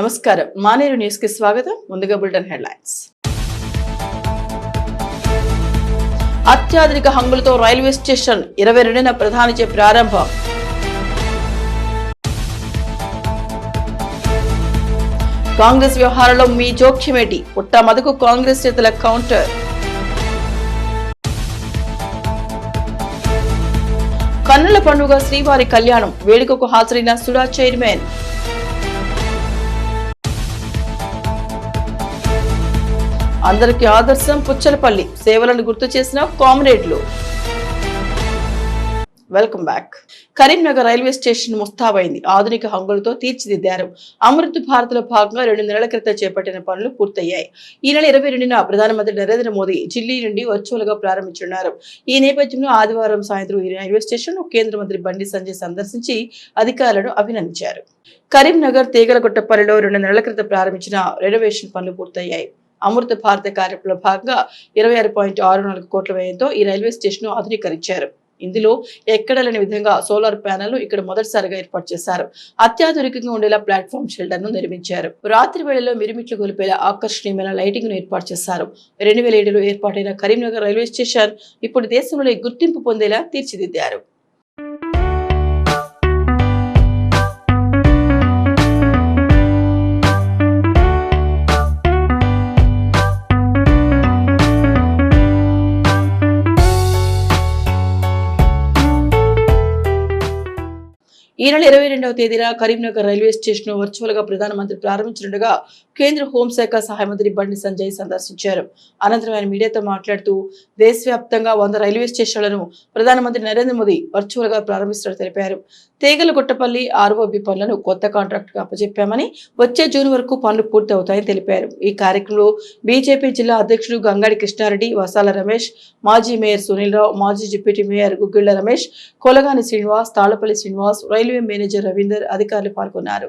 నమస్కారం మానేరు న్యూస్ కి స్వాగతం ముందుగా బుల్టన్ హెడ్లైన్స్ అత్యాధునిక హంగులతో రైల్వే స్టేషన్ ఇరవై రెండున చే ప్రారంభం కాంగ్రెస్ వ్యవహారంలో మీ జోక్యమేటి పుట్టమదకు కాంగ్రెస్ నేతల కౌంటర్ కన్నుల పండుగ శ్రీవారి కళ్యాణం వేడుకకు హాజరైన సుడా చైర్మన్ అందరికి ఆదర్శం పుచ్చలపల్లి సేవలను గుర్తు చేసిన కామ్రేడ్లు welcome back Karimnagar railway station ముస్తాబైంది ఆధునిక హంగులతో తీర్చిదిద్దారు అమృత్ భారత్ లో భాగంగా రెండు నెలల క్రితం చేపట్టిన పనులు పూర్తయ్యాయి ఈ నెల ఇరవై రెండున ప్రధానమంత్రి నరేంద్ర మోదీ ఢిల్లీ నుండి వర్చువల్ గా ప్రారంభించున్నారు ఈ నేపథ్యంలో ఆదివారం సాయంత్రం ఈ రైల్వే ను కేంద్ర మంత్రి బండి సంజయ్ సందర్శించి అధికారులను అభినందించారు కరీంనగర్ తీగలగొట్టపల్లిలో రెండు నెలల క్రితం ప్రారంభించిన రెనోవేషన్ పనులు పూర్తయ్యాయి అమృత భారత కార్యక్రమంలో భాగంగా ఇరవై ఆరు పాయింట్ ఆరు నాలుగు కోట్ల వ్యయంతో ఈ రైల్వే స్టేషన్ ఆధునీకరించారు ఇందులో ఎక్కడ లేని విధంగా సోలార్ ప్యానెల్ ఇక్కడ మొదటిసారిగా ఏర్పాటు చేశారు అత్యాధునికంగా ఉండేలా ప్లాట్ఫామ్ షెల్టర్ ను నిర్మించారు రాత్రి వేళలో మిరుమిట్లు కొలిపేలా ఆకర్షణీయమైన లైటింగ్ ను ఏర్పాటు చేశారు రెండు వేల ఏడులో ఏర్పాటైన కరీంనగర్ రైల్వే స్టేషన్ ఇప్పుడు దేశంలో గుర్తింపు పొందేలా తీర్చిదిద్దారు ఈ నెల ఇరవై రెండవ తేదీన కరీంనగర్ రైల్వే స్టేషన్ వర్చువల్ గా ప్రధానమంత్రి ప్రారంభించనుండగా కేంద్ర హోంశాఖ సహాయ మంత్రి బండి సంజయ్ సందర్శించారు అనంతరం ఆయన మీడియాతో మాట్లాడుతూ దేశవ్యాప్తంగా వంద రైల్వే స్టేషన్లను ప్రధానమంత్రి నరేంద్ర మోదీ వర్చువల్ గా ప్రారంభిస్తున్నట్టు తెలిపారు తేగల గుట్టపల్లి ఆర్ఓబి పనులను కొత్త కాంట్రాక్ట్ గా అప్పచెప్పామని వచ్చే జూన్ వరకు పనులు పూర్తి అవుతాయని తెలిపారు ఈ కార్యక్రమంలో బీజేపీ జిల్లా అధ్యక్షుడు గంగాడి కృష్ణారెడ్డి వసాల రమేష్ మాజీ మేయర్ సునీల్ రావు మాజీ deputy mayor Guggilla Ramesh Kolagani Srinivas Thallapalli Srinivas railway railway manager Ravinder అధికారులు పాల్గొన్నారు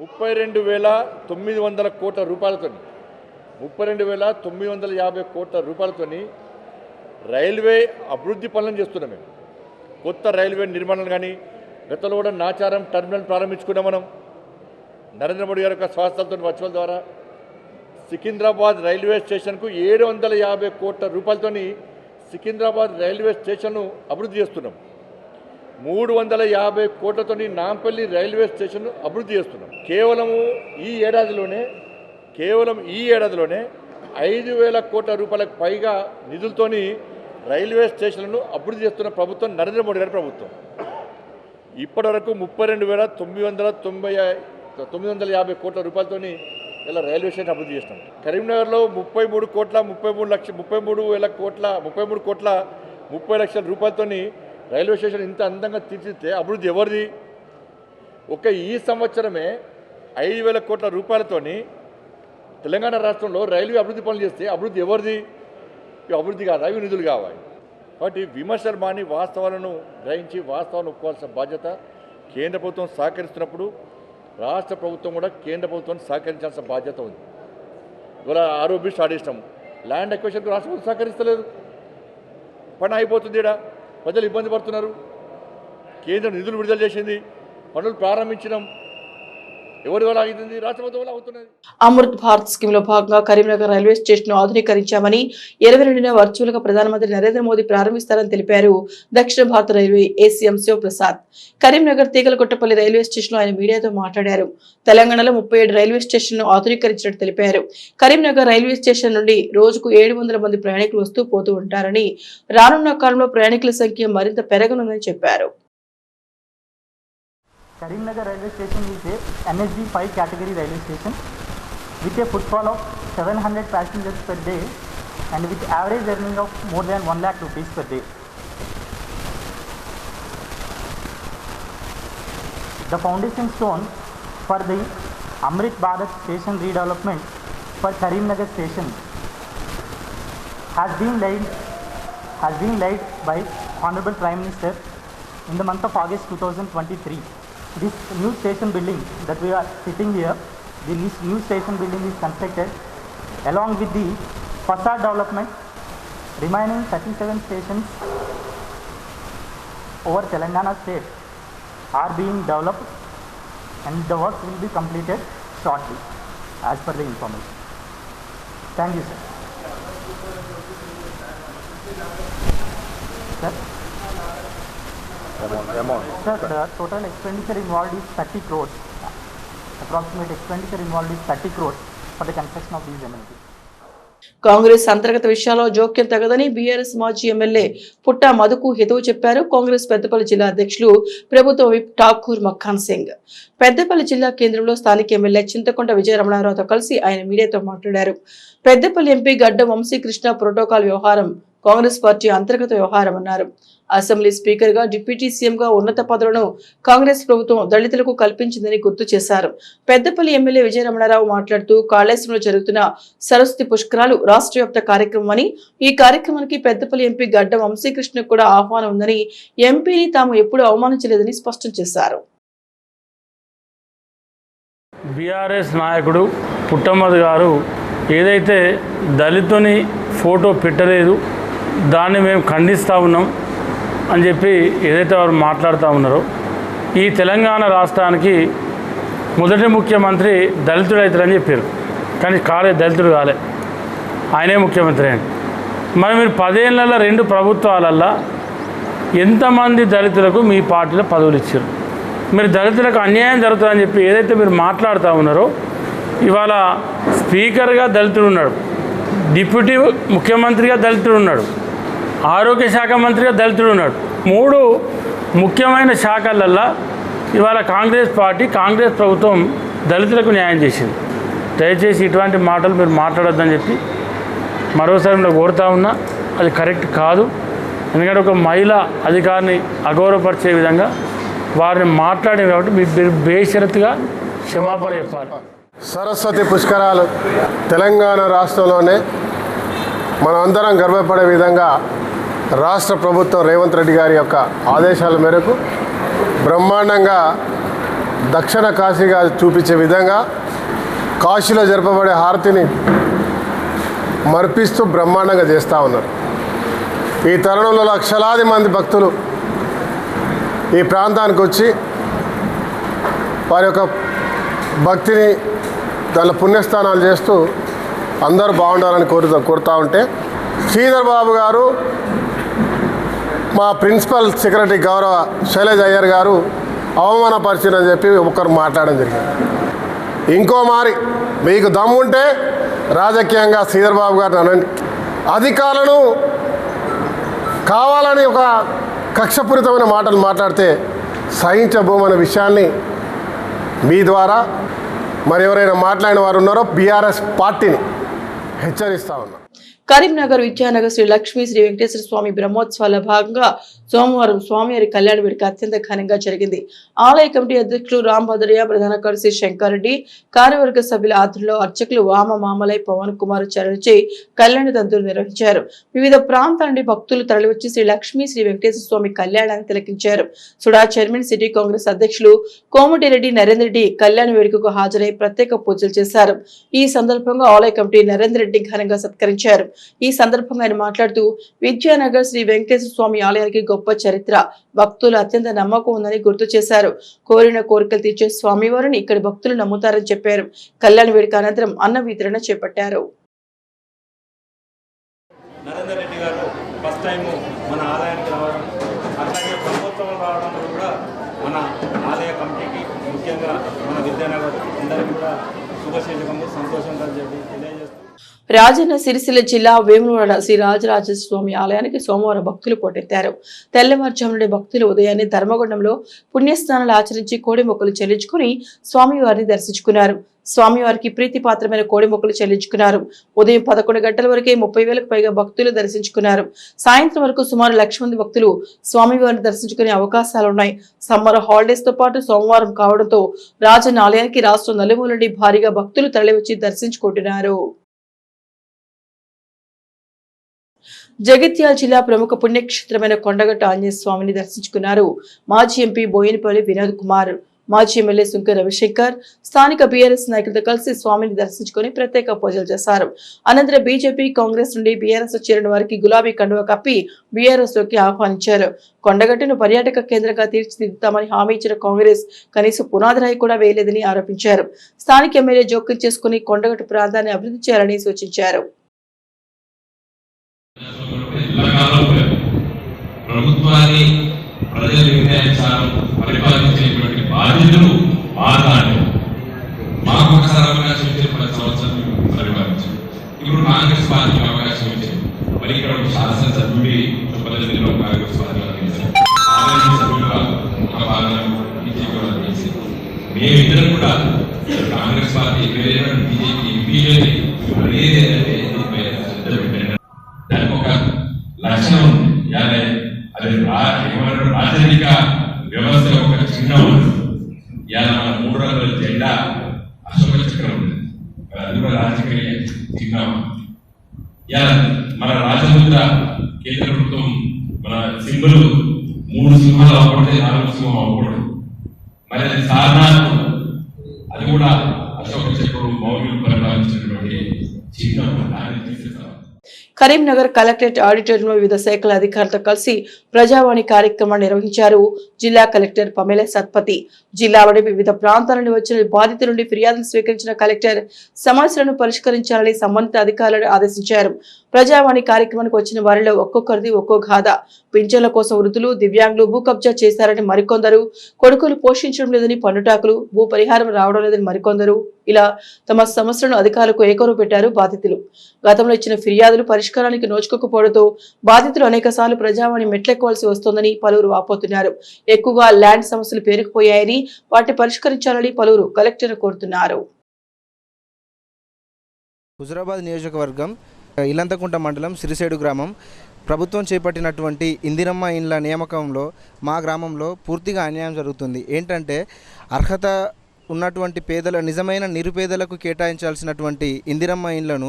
ముప్పై రెండు వేల తొమ్మిది వందల కోట్ల రూపాయలతో ముప్పై రెండు వేల తొమ్మిది వందల యాభై కోట్ల రూపాయలతో రైల్వే అభివృద్ధి పనులను చేస్తున్నాం మేము కొత్త రైల్వే నిర్మాణాలు కానీ గతంలో కూడా నాచారం టర్మినల్ ప్రారంభించుకున్నాం మనం నరేంద్ర మోడీ గారి యొక్క స్వాస్థలతో వర్చువల్ ద్వారా సికింద్రాబాద్ రైల్వే స్టేషన్కు ఏడు వందల యాభై కోట్ల రూపాయలతోని సికింద్రాబాద్ రైల్వే స్టేషన్ను అభివృద్ధి చేస్తున్నాం మూడు వందల యాభై కోట్లతో నాంపల్లి రైల్వే స్టేషన్ను అభివృద్ధి చేస్తున్నాం కేవలము ఈ ఏడాదిలోనే కేవలం ఈ ఏడాదిలోనే ఐదు వేల కోట్ల రూపాయలకు పైగా నిధులతోని రైల్వే స్టేషన్లను అభివృద్ధి చేస్తున్న ప్రభుత్వం నరేంద్ర మోడీ గారి ప్రభుత్వం ఇప్పటి వరకు ముప్పై రెండు వేల తొమ్మిది వందల తొంభై తొమ్మిది వందల యాభై కోట్ల రూపాయలతోని ఇలా రైల్వే స్టేషన్ అభివృద్ధి చేస్తాం కరీంనగర్లో ముప్పై మూడు కోట్ల ముప్పై మూడు లక్ష ముప్పై మూడు వేల కోట్ల ముప్పై మూడు కోట్ల ముప్పై లక్షల రూపాయలతోని రైల్వే స్టేషన్ ఇంత అందంగా తీర్చిస్తే అభివృద్ధి ఎవరిది ఒక ఈ సంవత్సరమే ఐదు వేల కోట్ల రూపాయలతోని తెలంగాణ రాష్ట్రంలో రైల్వే అభివృద్ధి పనులు చేస్తే అభివృద్ధి ఎవరిది ఇవి అభివృద్ధి కాదా ఇవి నిధులు కావాలి కాబట్టి విమర్శలు మాని వాస్తవాలను గ్రహించి వాస్తవాలను ఒప్పుకోవాల్సిన బాధ్యత కేంద్ర ప్రభుత్వం సహకరిస్తున్నప్పుడు రాష్ట్ర ప్రభుత్వం కూడా కేంద్ర ప్రభుత్వాన్ని సహకరించాల్సిన బాధ్యత ఉంది ఇవాళ ఆరోగ్య స్టార్ట్ ఇష్టం ల్యాండ్ ఎక్వేషన్కి రాష్ట్ర ప్రభుత్వం సహకరిస్తలేదు పని అయిపోతుంది ఇక్కడ ప్రజలు ఇబ్బంది పడుతున్నారు కేంద్రం నిధులు విడుదల చేసింది పనులు ప్రారంభించినాం అమృత్ భారత్ స్కీమ్ లో భాగంగా కరీంనగర్ రైల్వే స్టేషన్ ను ఆధునీకరించామని ఇరవై రెండున వర్చువల్ గా ప్రధానమంత్రి నరేంద్ర మోదీ ప్రారంభిస్తారని తెలిపారు దక్షిణ భారత railway ACM Sivaprasad Karimnagar Theegalakottapalli railway station లో ఆయన మీడియాతో మాట్లాడారు తెలంగాణలో ముప్పై ఏడు రైల్వే స్టేషన్ ను ఆధునీకరించినట్టు తెలిపారు కరీంనగర్ రైల్వే స్టేషన్ నుండి రోజుకు ఏడు వందల మంది ప్రయాణికులు వస్తూ పోతూ ఉంటారని రానున్న కాలంలో ప్రయాణికుల సంఖ్య మరింత పెరగనుందని చెప్పారు Karimnagar railway station is a NSB 5 category railway station with a footfall of 700 passengers per day and with average earning of more than 1 lakh rupees per day. The foundation stone for the Amrit Bharat station redevelopment for Karimnagar station has been laid by Honorable Prime Minister in the month of August 2023 this new station building that we are sitting here, the new station building is constructed along with the facade development, remaining 37 stations over Telangana state are being developed and the works will be completed shortly as per the information. Thank you sir. Sir? Sir, the total expenditure involved is 30 crores. Approximate expenditure involved is 30 crores for the construction of these amenities. Congress అంతర్గత విషయాల్లో జోక్యం తగదని BRS మాజీ MLA పుట్టా మధుకు హితవు చెప్పారు కాంగ్రెస్ పెద్దపల్లి జిల్లా అధ్యక్షులు ప్రభుత్వ విప్ ఠాకూర్ మఖాన్ సింగ్ పెద్దపల్లి జిల్లా కేంద్రంలో స్థానిక ఎమ్మెల్యే చింతకొండ విజయరమణారావుతో కలిసి ఆయన మీడియాతో మాట్లాడారు పెద్దపల్లి ఎంపీ గడ్డ వంశీకృష్ణ ప్రోటోకాల్ వ్యవహారం కాంగ్రెస్ పార్టీ అంతర్గత వ్యవహారం అన్నారు అసెంబ్లీ స్పీకర్గా డిప్యూటీ సీఎంగా ఉన్నత పదవులను కాంగ్రెస్ ప్రభుత్వం దళితులకు కల్పించిందని గుర్తు చేశారు పెద్దపల్లి ఎమ్మెల్యే విజయరమణారావు మాట్లాడుతూ కాళేశ్వరంలో జరుగుతున్న సరస్వతి పుష్కరాలు రాష్ట్ర వ్యాప్త కార్యక్రమం అని ఈ కార్యక్రమానికి పెద్దపల్లి ఎంపీ గడ్డ వంశీకృష్ణ కూడా ఆహ్వానం ఉందని ఎంపీని తాము ఎప్పుడూ అవమానించలేదని స్పష్టం చేశారు బీఆర్ఎస్ నాయకుడు పుట్టమ్మది గారు ఏదైతే దళితుని ఫోటో పెట్టలేదు దాన్ని మేము ఖండిస్తూ ఉన్నాం అని చెప్పి ఏదైతే వారు మాట్లాడుతూ ఉన్నారో ఈ తెలంగాణ రాష్ట్రానికి మొదటి ముఖ్యమంత్రి దళితుడు అవుతారని చెప్పారు కానీ కాలే దళితుడు కాలే ఆయనే ముఖ్యమంత్రి అని మరి మీరు పదేళ్ళల్లో రెండు ప్రభుత్వాలల్లో ఎంతమంది దళితులకు మీ పార్టీలో పదవులు ఇచ్చారు మీరు దళితులకు అన్యాయం జరుగుతుందని చెప్పి ఏదైతే మీరు మాట్లాడుతూ ఉన్నారో ఇవాళ స్పీకర్గా దళితుడు ఉన్నాడు డిప్యూటీ ముఖ్యమంత్రిగా దళితుడు ఉన్నాడు ఆరోగ్య శాఖ మంత్రిగా దళితుడు ఉన్నాడు మూడు ముఖ్యమైన శాఖలల్లా ఇవాళ కాంగ్రెస్ పార్టీ కాంగ్రెస్ ప్రభుత్వం దళితులకు న్యాయం చేసింది దయచేసి ఇటువంటి మాటలు మీరు మాట్లాడొద్దని చెప్పి మరోసారి మేము కోరుతా ఉన్నా అది కరెక్ట్ కాదు ఎందుకంటే ఒక మహిళ అధికారిని అగౌరవపరిచే విధంగా వారిని మాట్లాడింది కాబట్టి మీరు బేషరత్తుగా క్షమాపణ చెప్పాలి సరస్వతి పుష్కరాలు తెలంగాణ రాష్ట్రంలోనే మనం అందరం గర్వపడే విధంగా రాష్ట్ర ప్రభుత్వం రేవంత్ రెడ్డి గారి యొక్క ఆదేశాల మేరకు బ్రహ్మాండంగా దక్షిణ కాశీగా చూపించే విధంగా కాశీలో జరపబడే హారతిని మర్పిస్తూ బ్రహ్మాండంగా చేస్తూ ఉన్నారు ఈ తరుణంలో లక్షలాది మంది భక్తులు ఈ ప్రాంతానికి వచ్చి వారి యొక్క భక్తిని తన పుణ్యస్థానాలు చేస్తూ అందరూ బాగుండాలని కోరుతా కోరుతూ ఉంటే శ్రీధర్ బాబు గారు మా ప్రిన్సిపల్ సెక్రటరీ గౌరవ శైలజ్ అయ్యర్ గారు అవమానపరిచిన చెప్పి ఒకరు మాట్లాడడం జరిగింది ఇంకో మారి మీకు దమ్ముంటే రాజకీయంగా శ్రీధర్ బాబు గారిని అనండి అధికారులను కావాలని ఒక కక్షపూరితమైన మాటలు మాట్లాడితే సహించబోమనే విషయాన్ని మీ ద్వారా మరి ఎవరైనా మాట్లాడిన వారు ఉన్నారో బీఆర్ఎస్ పార్టీని హెచ్చరిస్తా ఉన్నారు కరీంనగర్ విద్యానగర్ శ్రీ లక్ష్మీ శ్రీ వెంకటేశ్వర స్వామి బ్రహ్మోత్సవాల భాగంగా సోమవారం స్వామివారి కళ్యాణ వేడుక అత్యంత ఘనంగా జరిగింది ఆలయ కమిటీ అధ్యక్షులు రామ్ భద్రయ్య ప్రధాన కార్యదర్శి శంకారెడ్డి కార్యవర్గ సభ్యుల ఆధ్వర్యంలో అర్చకులు వామ మామలై పవన్ కుమార్ చరణించి కళ్యాణ తంతులు నిర్వహించారు వివిధ ప్రాంతాల నుండి భక్తులు తరలివచ్చి శ్రీ లక్ష్మీ శ్రీ వెంకటేశ్వర స్వామి కళ్యాణాన్ని తిలకించారు సుడా చైర్మన్ సిటీ కాంగ్రెస్ అధ్యక్షులు కోమటిరెడ్డి నరేందర్ రెడ్డి కళ్యాణ వేడుకకు హాజరై ప్రత్యేక పూజలు చేశారు ఈ సందర్భంగా ఆలయ కమిటీ నరేందర్ రెడ్డి ఘనంగా సత్కరించారు ఈ సందర్భంగా ఆయన మాట్లాడుతూ విద్యానగర్ శ్రీ వెంకటేశ్వర స్వామి ఆలయానికి గొప్ప చరిత్ర భక్తులు అత్యంత నమ్మకం ఉందని గుర్తు చేశారు కోరిన కోరికలు తీర్చే స్వామివారిని ఇక్కడ భక్తులు నమ్ముతారని చెప్పారు కళ్యాణ వేడుక అనంతరం అన్న వితరణ చేపట్టారు ముఖ్యంగా మన విద్యానగర్ అందరికీ కూడా శుభశీలకము సంతోషం కలిసి తెలియజేస్తారు రాజన్న సిరిసిల్ల జిల్లా వేమునోడ శ్రీ రాజరాజస్వామి ఆలయానికి సోమవారం భక్తులు పోటెత్తారు తెల్లవారుజాము నుండి భక్తులు ఉదయాన్నే ధర్మగుండంలో పుణ్యస్నానాలు ఆచరించి కోడి మొక్కలు చెల్లించుకుని స్వామివారిని దర్శించుకున్నారు స్వామివారికి ప్రీతి పాత్రమైన కోడి మొక్కలు చెల్లించుకున్నారు ఉదయం పదకొండు గంటల వరకే ముప్పై వేలకు పైగా భక్తులు దర్శించుకున్నారు సాయంత్రం వరకు సుమారు లక్ష మంది భక్తులు స్వామివారిని దర్శించుకునే అవకాశాలున్నాయి సమ్మర్ హాలిడేస్ తో పాటు సోమవారం కావడంతో రాజన్న ఆలయానికి రాష్ట్రం నలుమూల నుండి భారీగా భక్తులు తరలివచ్చి దర్శించుకుంటున్నారు జగిత్యాల జిల్లా ప్రముఖ పుణ్యక్షేత్రమైన కొండగట్టు ఆంజనేయ స్వామిని దర్శించుకున్నారు మాజీ ఎంపీ బోయినపల్లి వినోద్ కుమార్ మాజీ ఎమ్మెల్యే సుంక రవిశంకర్ స్థానిక బీఆర్ఎస్ నాయకులతో కలిసి స్వామిని దర్శించుకుని ప్రత్యేక పూజలు చేశారు అనంతరం బీజేపీ కాంగ్రెస్ నుండి బీఆర్ఎస్ చేరిన వారికి గులాబీ కండువ కప్పి బీఆర్ఎస్ లోకి ఆహ్వానించారు కొండగట్టును పర్యాటక కేంద్రంగా తీర్చిదిద్దుతామని హామీ ఇచ్చిన కాంగ్రెస్ కనీసం పునాదిరాయి కూడా వేయలేదని ఆరోపించారు స్థానిక ఎమ్మెల్యే జోక్యం చేసుకుని కొండగట్టు ప్రాంతాన్ని అభివృద్ధి చేయాలని సూచించారు కొంతకాలం ప్రభుత్వాన్ని ప్రజల విధానం పరిపాలించేటువంటి బాధ్యతలు బాధాన్ని మాకు ఒకసారి అవకాశం ఇచ్చి పది సంవత్సరాలు పరిపాలించారు ఇప్పుడు కాంగ్రెస్ పార్టీకి అవకాశం ఇచ్చారు మరి ఇక్కడ ఒక శాసనసభ్యుడి ప్రజలలో కాంగ్రెస్ పార్టీ సభ్యులుగా ఒక పాలన మేమిద్దరం కూడా Congress party MLA BJP MP అనేది కూడా అశోక చక్రం మౌర్యులు పరిపాలించినటువంటి కరీంనగర్ కలెక్టరేట్ ఆడిటోరియంలో వివిధ శాఖల అధికారులతో కలిసి ప్రజావాణి కార్యక్రమాన్ని నిర్వహించారు జిల్లా కలెక్టర్ పమేల సత్పతి జిల్లాలోని వివిధ ప్రాంతాల నుండి వచ్చిన బాధితుల నుండి ఫిర్యాదులు స్వీకరించిన కలెక్టర్ సమస్యలను పరిష్కరించాలని సంబంధిత అధికారులను ఆదేశించారు ప్రజావాణి కార్యక్రమానికి వచ్చిన వారిలో ఒక్కొక్కరిది ఒక్కో గాథ పింఛన్ల కోసం వృద్ధులు దివ్యాంగులు భూ కబ్జా చేశారని మరికొందరు కొడుకులు పోషించడం లేదని పన్నుటాకులు భూ పరిహారం రావడం లేదని మరికొందరు ఇలా తమ సమస్యలను అధికారులకు ఏకరు పెట్టారు బాధితులు గతంలో ఇచ్చిన ఫిర్యాదులు పరిష్కారానికి నోచుకోకపోవడంతో బాధితులు అనేక సార్లు ప్రజావాణి మెట్లెక్కవలసి వస్తోందని పలువురు వాపోతున్నారు ఎక్కువగా ల్యాండ్ సమస్యలు పేరుకుపోయాయని వాటిని పరిష్కరించాలని పలువురు కలెక్టర్ కోరుతున్నారు హుజరాబాద్ నియోజకవర్గం ఇల్లంతకుంట మండలం సిరిసేడు గ్రామం ప్రభుత్వం చేపట్టినటువంటి ఇందిరమ్మ ఇండ్ల నియామకంలో మా గ్రామంలో పూర్తిగా అన్యాయం జరుగుతుంది ఏంటంటే అర్హత ఉన్నటువంటి పేదల నిజమైన నిరుపేదలకు కేటాయించాల్సినటువంటి ఇందిరమ్మ ఇండ్లను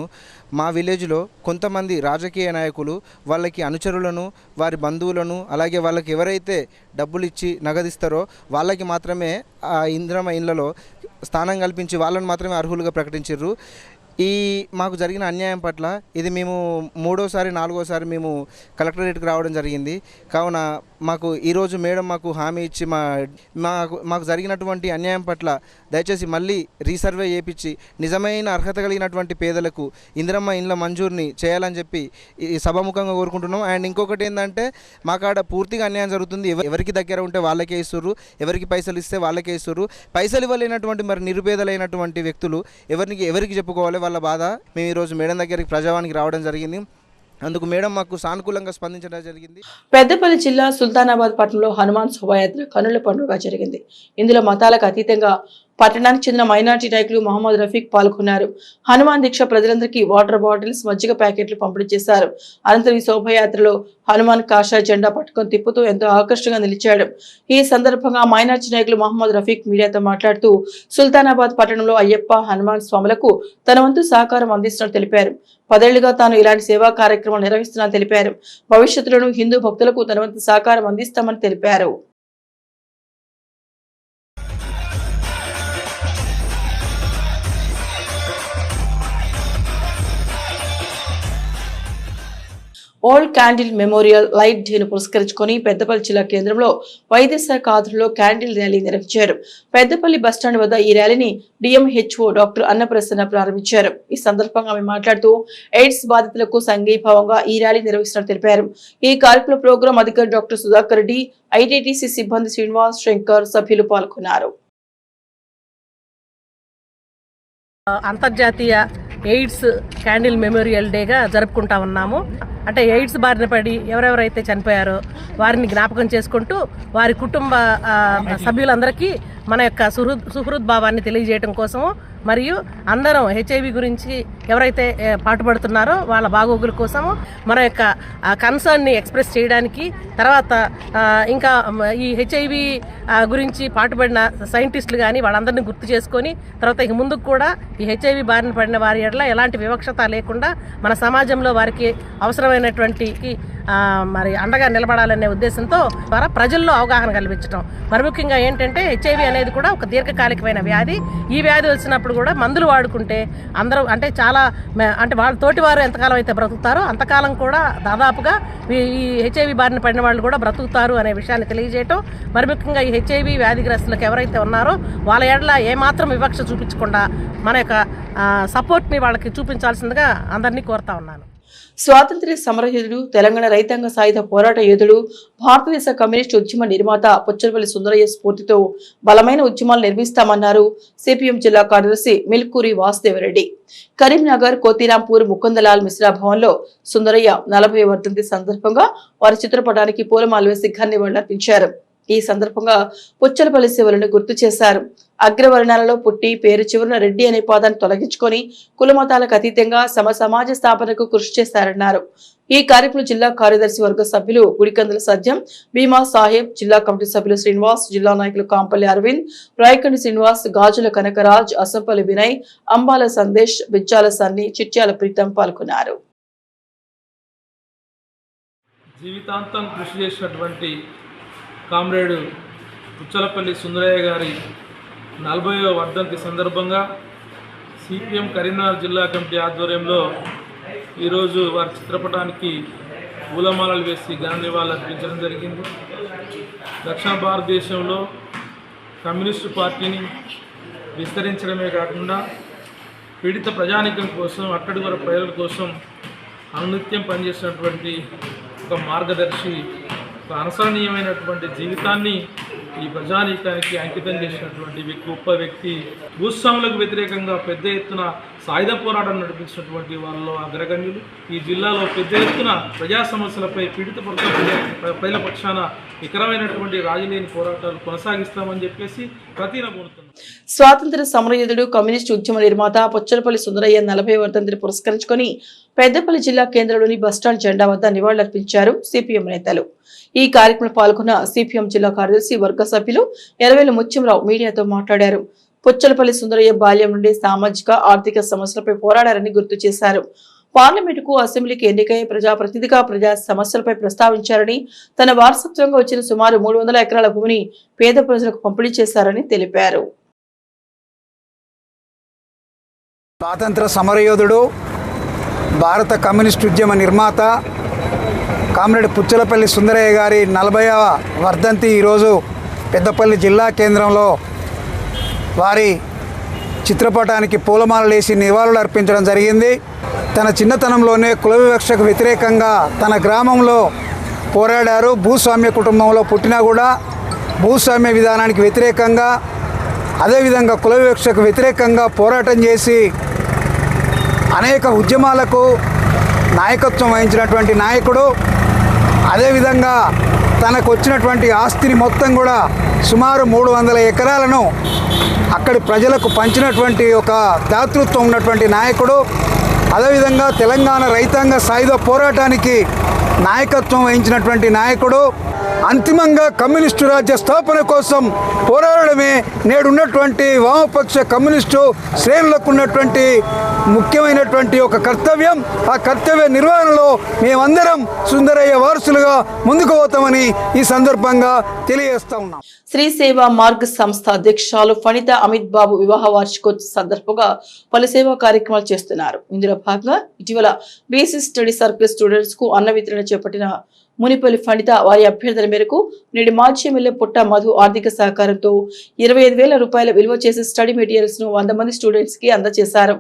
మా విలేజ్లో కొంతమంది రాజకీయ నాయకులు వాళ్ళకి అనుచరులను వారి బంధువులను అలాగే వాళ్ళకి ఎవరైతే డబ్బులు ఇచ్చి నగదిస్తారో వాళ్ళకి మాత్రమే ఆ ఇందిరమ్మ ఇండ్లలో స్థానం కల్పించి వాళ్ళను మాత్రమే అర్హులుగా ప్రకటించారు ఈ మాకు జరిగిన అన్యాయం పట్ల ఇది మేము మూడోసారి నాలుగోసారి మేము కలెక్టరేట్కి రావడం జరిగింది కావున మాకు ఈరోజు మేడం మాకు హామీ ఇచ్చి మా మాకు మాకు జరిగినటువంటి అన్యాయం పట్ల దయచేసి మళ్ళీ రీసర్వే చేపించి నిజమైన అర్హత కలిగినటువంటి పేదలకు ఇందిరమ్మ ఇండ్ల మంజూరుని చేయాలని చెప్పి ఈ సభాముఖంగా కోరుకుంటున్నాం అండ్ ఇంకొకటి ఏంటంటే మాకాడ పూర్తిగా అన్యాయం జరుగుతుంది ఎవరికి దగ్గర ఉంటే వాళ్ళకే ఇస్తుర్రు ఎవరికి పైసలు ఇస్తే వాళ్ళకే ఇస్తుర్రు పైసలు ఇవ్వలేనటువంటి మరి నిరుపేదలైనటువంటి వ్యక్తులు ఎవరికి ఎవరికి చెప్పుకోవాలి వాళ్ళ బాధ మేము ఈరోజు మేడం దగ్గరికి ప్రజావానికి రావడం జరిగింది అందుకు మేడం మాకు సానుకూలంగా స్పందించడం జరిగింది పెద్దపల్లి జిల్లా సుల్తానాబాద్ పట్టణంలో హనుమాన్ శోభాయాత్ర కనుల పండుగ జరిగింది ఇందులో మతాలకు అతీతంగా పట్టణానికి చెందిన మైనార్టీ నాయకులు మహమ్మద్ రఫీక్ పాల్గొన్నారు హనుమాన్ దీక్ష ప్రజలందరికీ వాటర్ బాటిల్స్ మజ్జిగ ప్యాకెట్లు పంపిణీ చేశారు అనంతరం ఈ శోభయాత్రలో హనుమాన్ కాషా జెండా పట్టుకొని తిప్పుతూ ఎంతో ఆకర్షణగా నిలిచాడు ఈ సందర్భంగా మైనార్టీ నాయకులు మహమ్మద్ రఫీక్ మీడియాతో మాట్లాడుతూ సుల్తానాబాద్ పట్టణంలో అయ్యప్ప హనుమాన్ స్వాములకు తన వంతు సహకారం అందిస్తున్నట్టు తెలిపారు పదేళ్లుగా తాను ఇలాంటి సేవా కార్యక్రమం నిర్వహిస్తున్నా తెలిపారు భవిష్యత్తులోనూ హిందూ భక్తులకు తన వంతు సహకారం అందిస్తామని తెలిపారు ఓల్డ్ క్యాండిల్ మెమోరియల్ లైట్ డేను పురస్కరించుకొని పెద్దపల్లి జిల్లా కేంద్రంలో వైద్య శాఖ ఆధ్వర్యంలో క్యాండిల్ ర్యాలీ నిర్వహించారు పెద్దపల్లి బస్టాండ్ వద్ద ఈ ర్యాలీని డిఎంహెచ్ఓ డాక్టర్ అన్నప్రసన్న ప్రారంభించారు ఈ సందర్భంగా ఆమె మాట్లాడుతూ ఎయిడ్స్ బాధితులకు సంఘీభావంగా ఈ ర్యాలీ నిర్వహిస్తున్నట్టు తెలిపారు ఈ కార్యక్రమ ప్రోగ్రాం అధికారి డాక్టర్ సుధాకర్ రెడ్డి ఐటీటీసీ సిబ్బంది శ్రీనివాస్ శంకర్ సభ్యులు పాల్గొన్నారు అంతర్జాతీయ ఎయిడ్స్ క్యాండిల్ మెమోరియల్ డేగా జరుపుకుంటా ఉన్నాము అంటే ఎయిడ్స్ బారిన పడి ఎవరెవరైతే చనిపోయారో వారిని జ్ఞాపకం చేసుకుంటూ వారి కుటుంబ సభ్యులందరికీ మన యొక్క సుహృద్ సుహృద్భావాన్ని తెలియజేయటం తెలియజేయడం కోసము మరియు అందరం హెచ్ఐవి గురించి ఎవరైతే పాటుపడుతున్నారో వాళ్ళ బాగోగుల కోసము మన యొక్క కన్సర్న్ని ఎక్స్ప్రెస్ చేయడానికి తర్వాత ఇంకా ఈ హెచ్ఐవి గురించి పాటుపడిన సైంటిస్టులు కానీ వాళ్ళందరినీ గుర్తు చేసుకొని తర్వాత ఇక ముందుకు కూడా ఈ హెచ్ఐవి బారిన పడిన వారి ఎడల ఎలాంటి వివక్షత లేకుండా మన సమాజంలో వారికి అవసరమైనటువంటి మరి అండగా నిలబడాలనే ఉద్దేశంతో ద్వారా ప్రజల్లో అవగాహన కల్పించడం మరి ముఖ్యంగా ఏంటంటే హెచ్ఐవి అనేది కూడా ఒక దీర్ఘకాలికమైన వ్యాధి ఈ వ్యాధి వచ్చినప్పుడు కూడా మందులు వాడుకుంటే అందరూ అంటే చాలా అంటే వాళ్ళ తోటి వారు ఎంతకాలం అయితే బ్రతుకుతారో అంతకాలం కూడా దాదాపుగా ఈ హెచ్ఐవి బారిన పడిన వాళ్ళు కూడా బ్రతుకుతారు అనే విషయాన్ని తెలియజేయటం మరి ముఖ్యంగా ఈ హెచ్ఐవి వ్యాధిగ్రస్తులకు ఎవరైతే ఉన్నారో వాళ్ళ ఏడల ఏమాత్రం వివక్ష చూపించకుండా మన యొక్క సపోర్ట్ని వాళ్ళకి చూపించాల్సిందిగా అందరినీ కోరుతా ఉన్నాను స్వాతంత్ర్య సమరయోధుడు తెలంగాణ రైతాంగ సాయుధ పోరాట యోధుడు భారతదేశ కమ్యూనిస్టు ఉద్యమ నిర్మాత పుచ్చలపల్లి సుందరయ్య స్ఫూర్తితో బలమైన ఉద్యమాలు నిర్మిస్తామన్నారు సిపిఎం జిల్లా కార్యదర్శి మిల్కూరి వాసుదేవరెడ్డి కరీంనగర్ కోతిరాంపూర్ ముకుందలాల్ మిశ్రా భవన్లో సుందరయ్య నలభై వర్ధంతి సందర్భంగా వారి చిత్రపటానికి పూలమాలు వేసి ఘన నివాళులర్పించారు ఈ సందర్భంగా పుచ్చలపల్లి శివులను గుర్తు చేశారు అగ్రవర్ణాలలో పుట్టి పేరు చివరన రెడ్డి అనే పాదాన్ని తొలగించుకొని కులమతాలకు అతీతంగా సమ సమాజ స్థాపనకు కృషి చేశారన్నారు ఈ కార్యక్రమం జిల్లా కార్యదర్శి వర్గ సభ్యులు గుడికందుల సత్యం భీమా సాహెబ్ జిల్లా కమిటీ సభ్యులు శ్రీనివాస్ జిల్లా నాయకులు కాంపల్లి అరవింద్ రాయకండి శ్రీనివాస్ గాజుల కనకరాజ్ అసంపల్లి వినయ్ అంబాల సందేశ్ బిజ్జాల సన్ని చిట్యాల ప్రీతం పాల్గొన్నారు జీవితాంతం కృషి చేసినటువంటి కామ్రేడు పుచ్చలపల్లి సుందరయ్య గారి నలభైవ వర్ధంతి సందర్భంగా సిపిఎం కరీంనగర్ జిల్లా కమిటీ ఆధ్వర్యంలో ఈరోజు వారి చిత్రపటానికి పూలమాలలు వేసి ఘన నివాళులు అర్పించడం జరిగింది దక్షిణ భారతదేశంలో కమ్యూనిస్టు పార్టీని విస్తరించడమే కాకుండా పీడిత ప్రజానికం కోసం అక్కడి వర ప్రజల కోసం అనునిత్యం పనిచేసినటువంటి ఒక మార్గదర్శి అనసరణీయమైనటువంటి జీవితాన్ని ఈ ప్రజానీకానికి అంకితం చేసినటువంటి గొప్ప వ్యక్తి భూస్వాములకు వ్యతిరేకంగా పెద్ద ఎత్తున సాయుధ పోరాటం నడిపించినటువంటి వాళ్ళలో అగ్రగణ్యులు ఈ జిల్లాలో పెద్ద ఎత్తున ప్రజా సమస్యలపై పీడిత వర్గ ప్రజల పక్షాన నికరమైనటువంటి రాజీలేని పోరాటాలు కొనసాగిస్తామని చెప్పేసి స్వాతంత్ర సమరయుధుడు కమ్యూనిస్టు ఉద్యమ నిర్మాత పొచ్చలపల్లి సుందరయ్య నలభై వర్ధంతిని పురస్కరించుకొని పెద్దపల్లి జిల్లా కేంద్రంలోని బస్టాండ్ జెండా వద్ద నివాళులర్పించారు సిపిఎం నేతలు ఈ కార్యక్రమం పాల్గొన్న సిపిఎం జిల్లా కార్యదర్శి వర్గ సభ్యులు ఎరవేలు ముత్యంరావు మీడియాతో మాట్లాడారు పొచ్చలపల్లి సుందరయ్య బాల్యం నుండి సామాజిక ఆర్థిక సమస్యలపై పోరాడారని గుర్తు చేశారు పార్లమెంటుకు అసెంబ్లీకి ఎన్నికై ప్రజాప్రతినిధిగా ప్రజా సమస్యలపై ప్రస్తావించారని తన వారసత్వంగా వచ్చిన సుమారు మూడు వందల ఎకరాల భూమిని పేద ప్రజలకు పంపిణీ చేశారని తెలిపారు స్వాతంత్ర సమరయోధుడు భారత కమ్యూనిస్ట్ ఉద్యమ నిర్మాత కామ్రేడ్ పుచ్చలపల్లి సుందరయ్య గారి నలభైవ వర్ధంతి ఈరోజు పెద్దపల్లి జిల్లా కేంద్రంలో వారి చిత్రపటానికి పూలమాలలేసి నివాళులు అర్పించడం జరిగింది తన చిన్నతనంలోనే కుల వివక్షకు వ్యతిరేకంగా తన గ్రామంలో పోరాడారు భూస్వామ్య కుటుంబంలో పుట్టినా కూడా భూస్వామ్య విధానానికి వ్యతిరేకంగా అదేవిధంగా కుల వివక్షకు వ్యతిరేకంగా పోరాటం చేసి అనేక ఉద్యమాలకు నాయకత్వం వహించినటువంటి నాయకుడు అదేవిధంగా తనకు వచ్చినటువంటి ఆస్తిని మొత్తం కూడా సుమారు మూడు వందల ఎకరాలను అక్కడి ప్రజలకు పంచినటువంటి ఒక దాతృత్వం ఉన్నటువంటి నాయకుడు అదేవిధంగా తెలంగాణ రైతాంగ సాయుధ పోరాటానికి నాయకత్వం వహించినటువంటి నాయకుడు అంతిమంగా కమ్యూనిస్టు రాజ్య స్థాపన కోసం పోరాడమే నేడున్నటువంటి వామపక్ష కమ్యూనిస్టు శ్రేణులకు ఉన్నటువంటి ముఖ్యమైనటువంటి ఒక కర్తవ్యం ఆ కర్తవ్య నిర్వహణలో మేమందరం సుందరయ్య వారసులుగా ముందుకు పోతామని ఈ సందర్భంగా తెలియజేస్తా ఉన్నాం శ్రీ సేవా మార్గ సంస్థ అధ్యక్షాలు ఫణిత అమిత్ బాబు వివాహ వార్షికోత్సవ సందర్భంగా పలు సేవా కార్యక్రమాలు చేస్తున్నారు ఇందులో భాగంగా ఇటీవల బీసీ స్టడీ సర్కిల్ స్టూడెంట్స్ కు అన్న వితరణ చేపట్టిన మునిపల్లి ఫణిత వారి అభ్యర్థన మేరకు నేడు మాజీ ఎమ్మెల్యే పుట్ట మధు ఆర్థిక సహకారంతో ఇరవై ఐదు వేల రూపాయల విలువ చేసే స్టడీ మెటీరియల్స్ ను వంద మంది స్టూడెంట్స్ కి అందజేశారు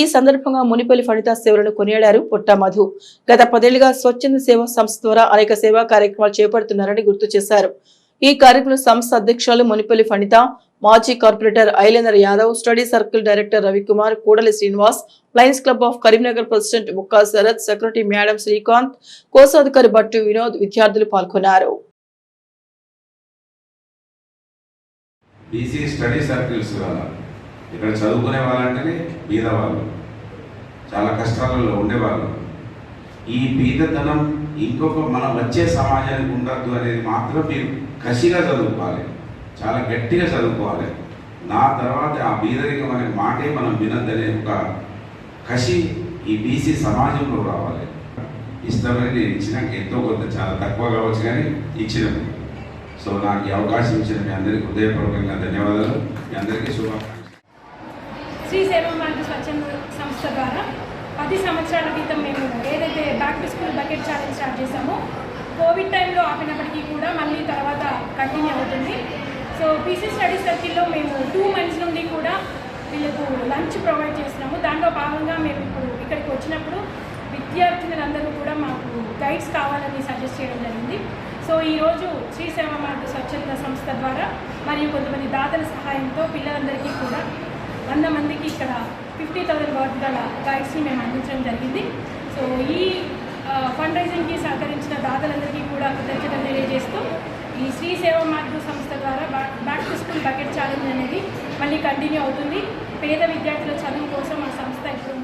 ఈ సందర్భంగా మునిపల్లి ఫణిత సేవలను కొనియాడారు పుట్ట మధు గత పదేళ్లుగా స్వచ్ఛంద సేవా సంస్థ ద్వారా అనేక సేవా కార్యక్రమాలు చేపడుతున్నారని గుర్తు చేశారు ఈ కార్యక్రమం సంస్థ అధ్యక్షులు మునిపల్లి ఫణిత మాజీ corporator Ailender Yadav study circle director Ravikumar Kudali Srinivas Lions Club of Karimnagar president Mukka Sharath secretary madam Srikanth కోశాధికారి భట్టు వినోద్ విద్యార్థులు పాల్గొన్నారు బీసీ స్టడీ సర్కిల్స్ ఇక్కడ చదువుకునే వాళ్ళంటేనే బీదవాళ్ళు చాలా కష్టాలలో ఉండేవాళ్ళు ఈ బీదతనం ఇంకొక మన వచ్చే సమాజానికి ఉండద్దు అనేది మాత్రం మీరు కసిగా చదువుకోవాలి చాలా గట్టిగా చదువుకోవాలి నా తర్వాత ఆ బీదరికం అనే మాటే మనం వినద్దనే ఒక కసి ఈ బీసీ సమాజంలో రావాలి ఇష్టమైన నేను ఇచ్చినాక ఎంతో కొంత చాలా తక్కువ కావచ్చు కానీ ఇచ్చిన సో నాకు ఈ అవకాశం ఇచ్చిన మీ అందరికీ హృదయపూర్వకంగా ధన్యవాదాలు మీ అందరికీ శుభాకాంక్షలు శ్రీ సేవా స్వచ్ఛంద సంస్థ ద్వారా పది సంవత్సరాల క్రితం మేము ఏదైతే back to school bucket challenge start చేసామో కోవిడ్ టైంలో ఆపినప్పటికీ కూడా మళ్ళీ తర్వాత కంటిన్యూ అవుతుంది సో పీసీ స్టడీ సర్కిల్లో మేము టూ మంత్స్ నుండి కూడా వీళ్ళకు లంచ్ ప్రొవైడ్ చేస్తున్నాము దాంట్లో భాగంగా మేము ఇప్పుడు ఇక్కడికి వచ్చినప్పుడు విద్యార్థినులందరూ కూడా మాకు గైడ్స్ కావాలని సజెస్ట్ చేయడం జరిగింది సో ఈరోజు శ్రీ సేవ మార్గ స్వచ్ఛంద సంస్థ ద్వారా మరియు కొంతమంది దాతల సహాయంతో పిల్లలందరికీ కూడా వంద మందికి ఇక్కడ ఫిఫ్టీ థౌసండ్ వర్త్ గల గైడ్స్ని మేము అందించడం జరిగింది సో ఈ ఫండ్ రైజింగ్కి సహకరించిన దాతలందరికీ కూడా కృతజ్ఞతలు ఈ శ్రీ సేవ మార్గ సంస్థ ద్వారా back to school bucket challenge అనేది మళ్ళీ కంటిన్యూ అవుతుంది పేద విద్యార్థుల చదువు కోసం ఆ సంస్థ ఎప్పుడు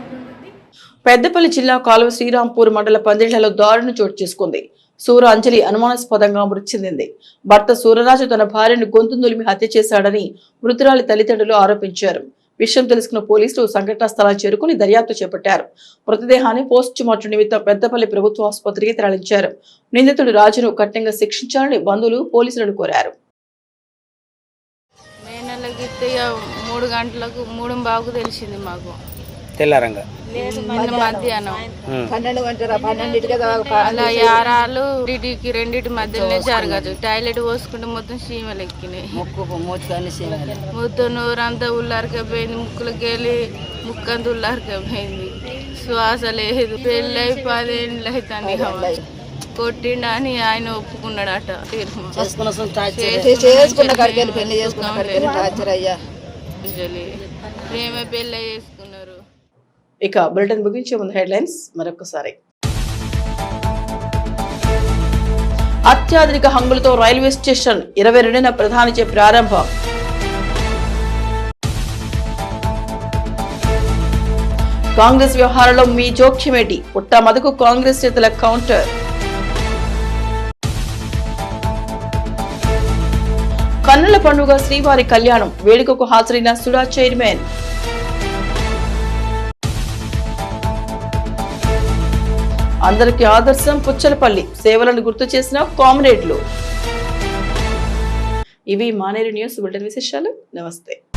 పెద్దపల్లి జిల్లా కాలువ శ్రీరాంపూర్ మండల పందిళ్లలో దారుణ చోటు చేసుకుంది సూర అంజలి అనుమానాస్పదంగా మృతి చెందింది భర్త సూరరాజు తన భార్యను గొంతు నులిమి హత్య చేశాడని మృతురాలి తల్లిదండ్రులు ఆరోపించారు విషయం తెలుసుకున్న పోలీసులు సంఘటనా స్థలానికి చేరుకుని దర్యాప్తు చేపట్టారు మృతదేహాన్ని పోస్ట్ మార్టం నిమిత్తం పెద్దపల్లి ప్రభుత్వ ఆసుపత్రికి తరలించారు నిందితుడు రాజును కఠినంగా శిక్షించాలని బంధువులు పోలీసులను కోరారు మూడు గంటలకు మూడు బాగు తెలిసింది మాకు తెల్లారంగా మధ్యాహ్నం అలా యారాలు రెండింటికి రెండింటి మధ్యలోనే జరగదు టాయిలెట్ పోసుకుంటే మొత్తం సీమలు ఎక్కినాయి మొత్తం నోరంతా ఉల్లారకపోయింది ముక్కులకి వెళ్ళి ముక్కంతా ఉల్లారకపోయింది శ్వాస లేదు పెళ్ళై పదేళ్ళు అవుతుంది కొట్టిండా అని ఆయన ఒప్పుకున్నాడట చేసుకున్న పెళ్లి చేసుకున్న ప్రేమ పెళ్ళి ఇక బులెటిన్ ముగించే ముందు హెడ్లైన్స్ మరొకసారి అత్యాధునిక హంగులతో రైల్వే స్టేషన్ ఇరవై రెండున ప్రధానిచే ప్రారంభం కాంగ్రెస్ వ్యవహారంలో మీ జోక్యమేటి పుట్టా మదకు కాంగ్రెస్ నేతల కౌంటర్ కన్నుల పండుగ శ్రీవారి కళ్యాణం వేడుకకు హాజరైన సుడా చైర్మన్ అందరికీ ఆదర్శం పుచ్చలపల్లి సేవలను గుర్తు చేసిన కామ్రేడ్లు ఇవి మానేరు న్యూస్ బులెటిన్ విశేషాలు నమస్తే